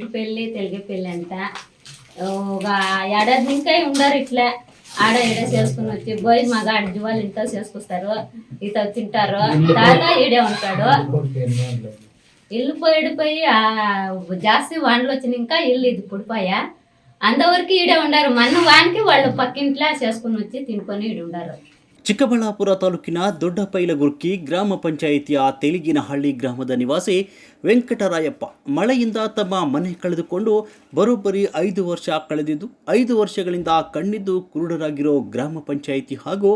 పెళ్ళి తెలుగు పెళ్ళి అంట. ఒక ఏడాది ఇంకా ఉండరు ఇట్లా. ఆడ ఈడ చేసుకుని వచ్చి పోయి మగ అడ్జి వాళ్ళు ఇంట్లో చేసుకొస్తారు. ఇత తింటారు. తాత ఈడే ఉంటాడు. ఇల్లు పోయిడిపోయి ఆ జాస్తి వానలు వచ్చిన ఇంకా ఇల్లు ఇది పుడిపోయా. అంతవరకు ఈడే ఉండారు. మన వానికి వాళ్ళు పక్కింట్లో చేసుకుని వచ్చి తినుకొని ఈడు ఉండారు. ಚಿಕ್ಕಬಳ್ಳಾಪುರ ತಾಲೂಕಿನ ದೊಡ್ಡಪೈಲಗುರ್ಕಿ ಗ್ರಾಮ ಪಂಚಾಯಿತಿಯ ತೆಲಿಗಿನಹಳ್ಳಿ ಗ್ರಾಮದ ನಿವಾಸಿ ವೆಂಕಟರಾಯಪ್ಪ ಮಳೆಯಿಂದ ತಮ್ಮ ಮನೆ ಕಳೆದುಕೊಂಡು ಬರೋಬ್ಬರಿ ಐದು ವರ್ಷ ಕಳೆದಿದ್ದು, ಐದು ವರ್ಷಗಳಿಂದ ಕಣ್ಣಿದ್ದು ಕುರುಡರಾಗಿರೋ ಗ್ರಾಮ ಪಂಚಾಯಿತಿ ಹಾಗೂ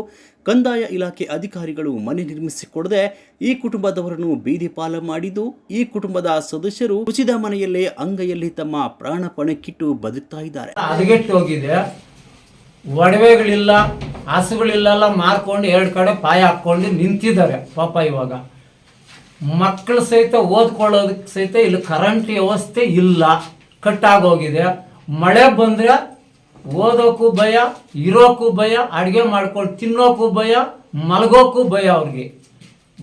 ಕಂದಾಯ ಇಲಾಖೆ ಅಧಿಕಾರಿಗಳು ಮನೆ ನಿರ್ಮಿಸಿಕೊಡದೆ ಈ ಕುಟುಂಬದವರನ್ನು ಬೀದಿ ಪಾಲ ಮಾಡಿದ್ದು, ಈ ಕುಟುಂಬದ ಸದಸ್ಯರು ಕುಸಿದ ಮನೆಯಲ್ಲೇ ಅಂಗೈಯಲ್ಲಿ ತಮ್ಮ ಪ್ರಾಣಪಣಕ್ಕಿಟ್ಟು ಬದುಕ್ತಾ ಇದ್ದಾರೆ. ಹದಗೆಟ್ಟು ಹೋಗಿದೆ ಒಡವೆಗಳಿಲ್ಲ ಹಸುಗಳಿಲ್ಲ ಮಾರ್ಕೊಂಡು ಎರಡು ಕಡೆ ಪಾಯ ಹಾಕ್ಕೊಂಡು ನಿಂತಿದ್ದಾರೆ ಪಾಪ ಇವಾಗ. ಮಕ್ಕಳು ಸಹಿತ ಓದ್ಕೊಳ್ಳೋದಕ್ಕೆ ಸಹಿತ ಇಲ್ಲಿ ಕರೆಂಟ್ ವ್ಯವಸ್ಥೆ ಇಲ್ಲ. ಕಟ್ಟಾಗೋಗಿದೆ. ಮಳೆ ಬಂದರೆ ಓದೋಕ್ಕೂ ಭಯ ಇರೋಕ್ಕೂ ಭಯ, ಅಡುಗೆ ಮಾಡ್ಕೊಂಡು ತಿನ್ನೋಕ್ಕೂ ಭಯ ಮಲಗೋಕ್ಕೂ ಭಯ ಅವ್ರಿಗೆ.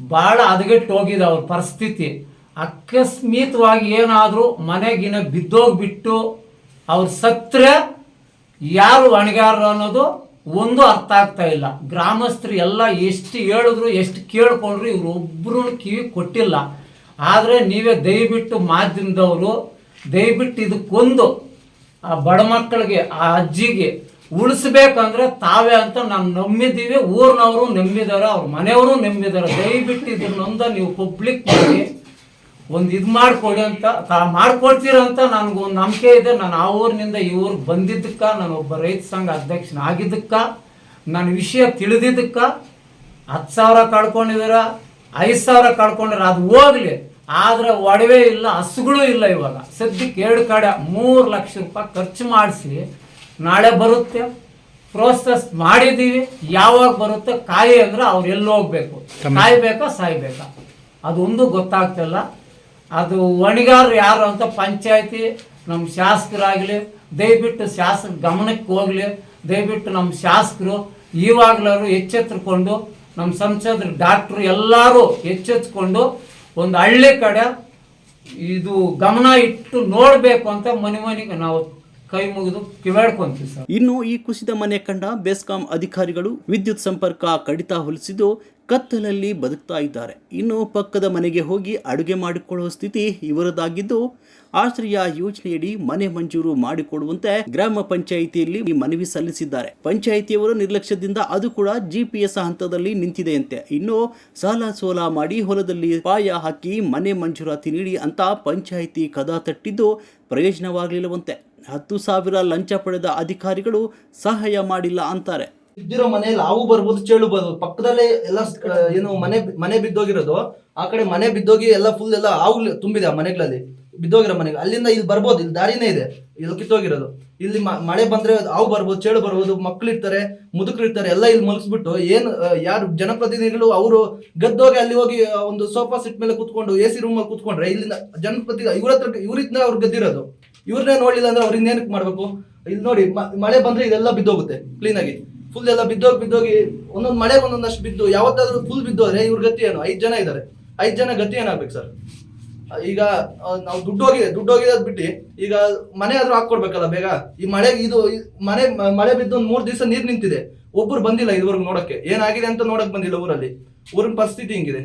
ಭಾಳ ಹದಗೆಟ್ಟು ಹೋಗಿದೆ ಅವ್ರ ಪರಿಸ್ಥಿತಿ. ಅಕಸ್ಮಿತವಾಗಿ ಏನಾದರೂ ಮನೆಗಿನ ಬಿದ್ದೋಗ್ಬಿಟ್ಟು ಅವ್ರು ಸತ್ತರೆ ಯಾರು ಹಣಗಾರರು ಅನ್ನೋದು ಒಂದು ಅರ್ಥ ಆಗ್ತಾ ಇಲ್ಲ. ಗ್ರಾಮಸ್ಥರು ಎಲ್ಲ ಎಷ್ಟು ಹೇಳಿದ್ರು, ಎಷ್ಟು ಕೇಳ್ಕೊಂಡ್ರು ಇವ್ರು ಒಬ್ಬರು ಕಿವಿ ಕೊಟ್ಟಿಲ್ಲ. ಆದರೆ ನೀವೇ ದಯವಿಟ್ಟು ಮಾಧ್ಯಮದವರು, ದಯವಿಟ್ಟು ಇದಕ್ಕೊಂದು, ಆ ಬಡ ಮಕ್ಕಳಿಗೆ, ಆ ಅಜ್ಜಿಗೆ ಉಳಿಸ್ಬೇಕಂದ್ರೆ ತಾವೇ ಅಂತ ನಾನು ನಂಬಿದ್ದೀವಿ. ಊರಿನವರು ನಂಬಿದಾರೆ, ಅವ್ರ ಮನೆಯವರು ನಂಬಿದ್ದಾರೆ ದಯವಿಟ್ಟು ಇದನ್ನೊಂದ ನೀವು ಪಬ್ಲಿಕ್ ಮಾಡಿ. ಒಂದು ಇದು ಮಾಡಿಕೊಡಿ ಅಂತ ತಾ ಮಾಡ್ಕೊಡ್ತೀರಂತ ನನಗೊಂದು ನಂಬಿಕೆ ಇದೆ. ನಾನು ಆ ಊರಿನಿಂದ ಈ ಊರಿಗೆ ಬಂದಿದ್ದಕ್ಕೆ ನಾನು ಒಬ್ಬ ರೈತ ಸಂಘ ಅಧ್ಯಕ್ಷನಾಗಿದ್ದಕ್ಕೆ ನನ್ನ ವಿಷಯ ತಿಳಿದಿದ್ದಕ್ಕೆ ಹತ್ತು ಸಾವಿರ ಕಳ್ಕೊಂಡಿದಾರ ಐದು ಸಾವಿರ ಕಳ್ಕೊಂಡಿರ ಅದು ಹೋಗ್ಲಿ. ಆದರೆ ಒಡವೆ ಇಲ್ಲ ಹಸುಗಳು ಇಲ್ಲ ಇವಾಗ. ಸದ್ಯಕ್ಕೆ ಎರಡು ಕಡೆ ಮೂರು ಲಕ್ಷ ರೂಪಾಯಿ ಖರ್ಚು ಮಾಡಿಸಿ ನಾಳೆ ಬರುತ್ತೆ. ಪ್ರೋಸೆಸ್ ಮಾಡಿದ್ದೀವಿ ಯಾವಾಗ ಬರುತ್ತೆ? ಕಾಯಿ ಅಂದ್ರೆ ಅವ್ರು ಎಲ್ಲಿ ಹೋಗ್ಬೇಕು? ಕಾಯ್ಬೇಕಾ ಸಾಯ್ಬೇಕಾ? ಅದೊಂದು ಗೊತ್ತಾಗ್ತಿಲ್ಲ. ಅದು ಹೊಣೆಗಾರರು ಯಾರು ಅಂತ ಪಂಚಾಯತಿ ನಮ್ಮ ಶಾಸಕರಾಗಲಿ, ದಯವಿಟ್ಟು ಶಾಸಕ ಗಮನಕ್ಕೆ ಹೋಗಲಿ, ದಯವಿಟ್ಟು ನಮ್ಮ ಶಾಸಕರು ಈವಾಗಲಾರು ಎಚ್ಚೆತ್ತುಕೊಂಡು ನಮ್ಮ ಸಂಸದರು, ಡಾಕ್ಟ್ರು ಎಲ್ಲರೂ ಎಚ್ಚೆತ್ಕೊಂಡು ಒಂದು ಹಳ್ಳಿ ಕಡೆ ಇದು ಗಮನ ಇಟ್ಟು ನೋಡಬೇಕು ಅಂತ ಮನೆ ಮನೆಗೆ ನಾವು ಕೈ ಮುಗಿದು ಕಿವಾಡ್ಕೊಂತೀವಿ ಸರ್. ಇನ್ನು ಈ ಕುಸಿದ ಮನೆ ಕಂಡ ಬೆಸ್ಕಾಂ ಅಧಿಕಾರಿಗಳು ವಿದ್ಯುತ್ ಸಂಪರ್ಕ ಕಡಿತ ಹೊಲಿಸಿದ್ದು ಕತ್ತಲಲ್ಲಿ ಬದುಕ್ತಾ ಇದ್ದಾರೆ. ಇನ್ನು ಪಕ್ಕದ ಮನೆಗೆ ಹೋಗಿ ಅಡುಗೆ ಮಾಡಿಕೊಳ್ಳುವ ಸ್ಥಿತಿ ಇವರದಾಗಿದ್ದು, ಆಶ್ರಯ ಯೋಜನೆಯಡಿ ಮನೆ ಮಂಜೂರು ಮಾಡಿಕೊಡುವಂತೆ ಗ್ರಾಮ ಪಂಚಾಯಿತಿಯಲ್ಲಿ ಮನವಿ ಸಲ್ಲಿಸಿದ್ದಾರೆ. ಪಂಚಾಯಿತಿಯವರು ನಿರ್ಲಕ್ಷ್ಯದಿಂದ ಅದು ಕೂಡ ಜಿಪಿಎಸ್ ಹಂತದಲ್ಲಿ ನಿಂತಿದೆಯಂತೆ. ಇನ್ನು ಸಾಲ ಸೋಲ ಮಾಡಿ ಹೊಲದಲ್ಲಿ ಪಾಯ ಹಾಕಿ ಮನೆ ಮಂಜೂರಾತಿ ನೀಡಿ ಅಂತ ಪಂಚಾಯಿತಿ ಕದ ತಟ್ಟಿದ್ದು ಪ್ರಯೋಜನವಾಗಲಿಲ್ಲವಂತೆ. ಹತ್ತು ಸಾವಿರ ಲಂಚ ಪಡೆದ ಅಧಿಕಾರಿಗಳು ಸಹಾಯ ಮಾಡಿಲ್ಲ ಅಂತಾರೆ. ಇದ್ದಿರೋ ಮನೆಯಲ್ಲಿ ಹಾವು ಬರ್ಬೋದು, ಚೇಳು ಬರ್ಬೋದು, ಪಕ್ಕದಲ್ಲೇ ಎಲ್ಲ ಏನು ಮನೆ ಮನೆ ಬಿದ್ದೋಗಿರೋದು, ಆ ಕಡೆ ಮನೆ ಬಿದ್ದೋಗಿ ಎಲ್ಲ ಫುಲ್ ಎಲ್ಲ ಹಾವು ತುಂಬಿದೆ ಆ ಮನೆಗಳಲ್ಲಿ, ಬಿದ್ದೋಗಿರೋ ಮನೆಗೆ. ಅಲ್ಲಿಂದ ಇಲ್ಲಿ ಬರ್ಬೋದು, ಇಲ್ಲಿ ದಾರಿನೇ ಇದೆ, ಇಲ್ಲಿ ಕಿತ್ತೋಗಿರೋದು. ಇಲ್ಲಿ ಮಳೆ ಬಂದ್ರೆ ಹಾವು ಬರ್ಬೋದು, ಚೇಳು ಬರ್ಬೋದು, ಮಕ್ಳು ಇರ್ತಾರೆ, ಮುದುಕರು ಇರ್ತಾರೆ, ಎಲ್ಲ ಇಲ್ಲಿ ಮಲಗಿಸ್ಬಿಟ್ಟು ಏನು ಯಾರು ಜನಪ್ರತಿನಿಧಿಗಳು, ಅವರು ಗದ್ದೋಗಿ ಅಲ್ಲಿ ಹೋಗಿ ಒಂದು ಸೋಫಾ ಸೆಟ್ ಮೇಲೆ ಕೂತ್ಕೊಂಡು ಎ ಸಿ ರೂಮ್ ಅಲ್ಲಿ ಕೂತ್ಕೊಂಡ್ರೆ, ಇಲ್ಲಿಂದ ಜನಪ್ರತಿ ಇವ್ರ ಹತ್ರ ಇವ್ರಿಂದ ಅವ್ರು ಗದ್ದಿರೋದು. ಇವ್ರನ್ನೇ ನೋಡಿಲ್ಲ ಅಂದ್ರೆ ಅವ್ರಿಂದ ಏನಕ್ಕೆ ಮಾಡ್ಬೇಕು? ಇಲ್ಲಿ ನೋಡಿ ಮಳೆ ಬಂದ್ರೆ ಇದೆಲ್ಲ ಬಿದ್ದೋಗುತ್ತೆ ಕ್ಲೀನ್ ಆಗಿ. ಫುಲ್ ಎಲ್ಲ ಬಿದ್ದೋಗಿ ಬಿದ್ದೋಗಿ, ಒಂದೊಂದು ಮಳೆ ಒಂದೊಂದಷ್ಟು ಬಿದ್ದು, ಯಾವತ್ತಾದ್ರೂ ಫುಲ್ ಬಿದ್ದೋದ್ರೆ ಇವ್ರ ಗತಿ ಏನು? ಐದು ಜನ ಇದ್ದಾರೆ ಐದು ಜನ ಗತಿ ಏನಾಗ್ಬೇಕು ಸರ್? ಈಗ ನಾವು ದುಡ್ಡು ಹೋಗಿದೆ ದುಡ್ಡು ಹೋಗಿದೆ ಬಿಟ್ಟು, ಈಗ ಮನೆ ಆದ್ರೂ ಹಾಕೊಡ್ಬೇಕಲ್ಲ ಬೇಗ? ಈ ಮಳೆ, ಇದು ಮನೆ, ಮಳೆ ಬಿದ್ದು ಒಂದ್ ಮೂರ್ ದಿವಸ ನೀರ್ ನಿಂತಿದೆ. ಒಬ್ರು ಬಂದಿಲ್ಲ ಇದುವರೆಗೂ ನೋಡಕ್ಕೆ. ಏನಾಗಿದೆ ಅಂತ ನೋಡಕ್ ಬಂದಿಲ್ಲ ಊರಲ್ಲಿ. ಊರಿನ ಪರಿಸ್ಥಿತಿ ಹಿಂಗಿದೆ.